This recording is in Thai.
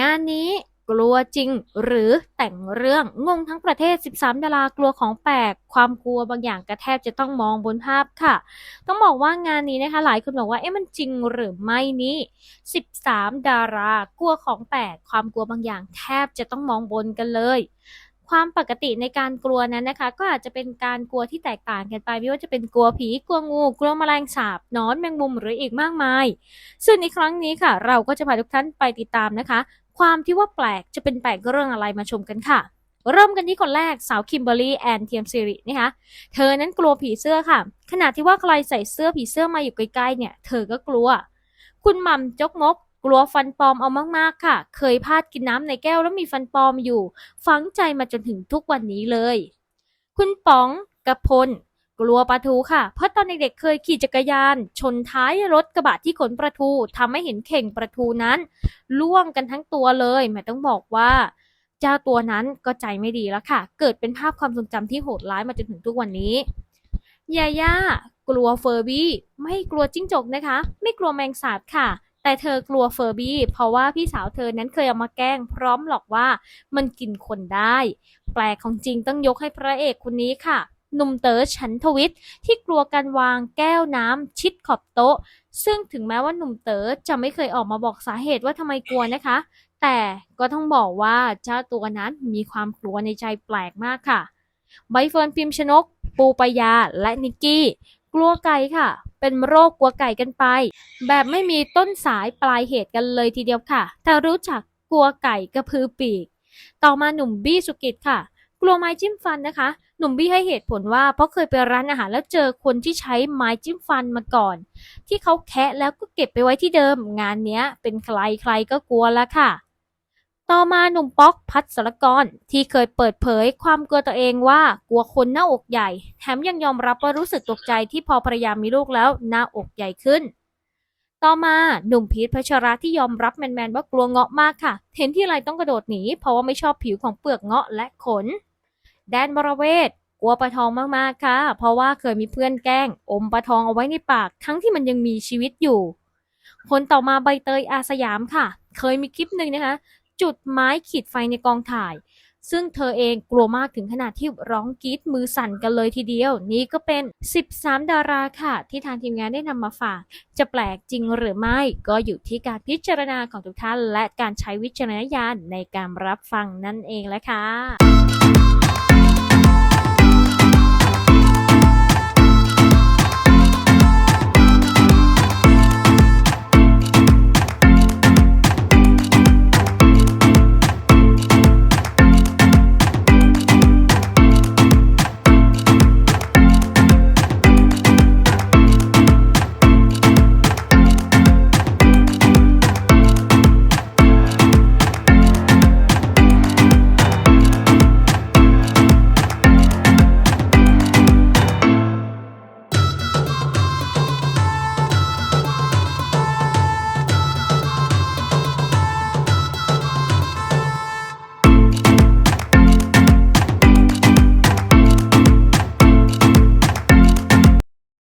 งานนี้กลัวจริงหรือแต่งเรื่องงงทั้งประเทศ 13 ดารากลัวของแปลก ความกลัวบางอย่างกระแทบจะต้องมองบนภาพค่ะ ต้องบอกว่างานนี้นะคะ หลายคนบอกว่าเอ๊ะมันจริงหรือไม่นี้ 13 ดารากลัวของแปลก ความกลัวบางอย่างแทบจะต้องมองบนกันเลย ความปกติในการกลัวนั้นนะคะ ก็อาจจะเป็นการกลัวที่แตกต่างกันไป ไม่ว่าจะเป็นกลัวผีกลัวงู กลัวแมลงสาบนอนแมงมุมหรืออีกมากมาย ซึ่งในครั้งนี้ค่ะ เราก็จะพาทุกท่านไปติดตามนะคะ ความที่ว่าแปลกจะเป็นแปลกเรื่องอะไรมาชมกันค่ะ เริ่มกันที่คนแรกสาวคิมเบอรรี่แอนเทียมซิรินะคะเธอนั้นกลัวผีเสื้อค่ะ ขณะที่ว่าใครใส่เสื้อผีเสื้อมาอยู่ใกล้ๆเนี่ย เธอก็กลัว คุณหม่ำจกมก กลัวฟันปลอมเอามากๆค่ะ เคยพลาดกินน้ำในแก้วแล้วมีฟันปลอมอยู่ ฝังใจมาจนถึงทุกวันนี้เลย คุณป๋องกระพลกลัวปลาทูค่ะ เพราะตอนเด็กๆเคยขี่จักรยาน ชนท้ายรถกระบะที่ขนปลาทูทำให้เห็นเข่งปลาทูนั้นล่วงกันทั้งตัวเลยแม่ต้องบอกว่า เจ้าตัวนั้นก็ใจไม่ดีแล้วค่ะ เกิดเป็นภาพความทรงจำที่โหดร้ายมาจนถึงทุกวันนี้ยาย่ากลัวเฟอร์บี้ไม่กลัวจิ้งจกนะคะ ไม่กลัวแมงสาบค่ะ แต่เธอกลัวเฟอร์บี้ เพราะว่าพี่สาวเธอนั้นเคยเอามาแกล้ง พร้อมหลอกว่ามันกินคนได้ แปลกของจริงต้องยกให้พระเอกคนนี้ค่ะหนุ่มเต๋อฉันทวิทย์ที่กลัวการวางแก้วน้ำชิดขอบโต๊ะ ซึ่งถึงแม้ว่าหนุ่มเต๋อจะไม่เคยออกมาบอกสาเหตุว่าทำไมกลัวนะคะ แต่ก็ต้องบอกว่าเจ้าตัวนั้นมีความกลัวในใจแปลกมากค่ะ ใบเฟิร์นพิมพ์ชนก ปูปยาและนิกกี้ กลัวไก่ค่ะ เป็นโรคกลัวไก่กันไป แบบไม่มีต้นสายปลายเหตุกันเลยทีเดียวค่ะแต่รู้จักกลัวไก่กระพือปีก ต่อมาหนุ่มบี้สุกิจค่ะ กลัวไม้จิ้มฟันนะคะ หนุ่มบี้ให้เหตุผลว่าเพราะเคยไปร้านอาหารแล้วเจอคนที่ใช้ไม้จิ้มฟันมาก่อน ที่เขาแคะแล้วก็เก็บไปไว้ที่เดิม งานเนี้ยเป็นใครใครก็กลัวแล้วค่ะ ต่อมาหนุ่มป๊อกพัสรกรที่เคยเปิดเผยความกลัวตัวเองว่ากลัวคนหน้าอกใหญ่ แถมยังยอมรับว่ารู้สึกตกใจที่พอภรรยามีลูกแล้วหน้าอกใหญ่ขึ้น ต่อมาหนุ่มพีทพัชระที่ยอมรับแมนๆว่ากลัวเงาะมากค่ะ เห็นที่ไรต้องกระโดดหนีเพราะว่าไม่ชอบผิวของเปลือกเงาะและขน แดนบรเวศกลัวปลาทองมากๆค่ะ เพราะว่าเคยมีเพื่อนแกล้ง อมปลาทองเอาไว้ในปาก ทั้งที่มันยังมีชีวิตอยู่คนต่อมาใบเตยอาสยามค่ะ เคยมีคลิปหนึ่งนะคะ จุดไม้ขีดไฟในกองถ่าย ซึ่งเธอเองกลัวมากถึงขนาดที่ร้องกรี๊ดมือสั่นกันเลยทีเดียว นี่ก็เป็น 13 ดาราค่ะ ที่ทางทีมงานได้นำมาฝาก จะแปลกจริงหรือไม่ก็อยู่ที่การพิจารณาของทุกท่าน และการใช้วิจารณญาณในการรับฟังนั่นเองแหละค่ะ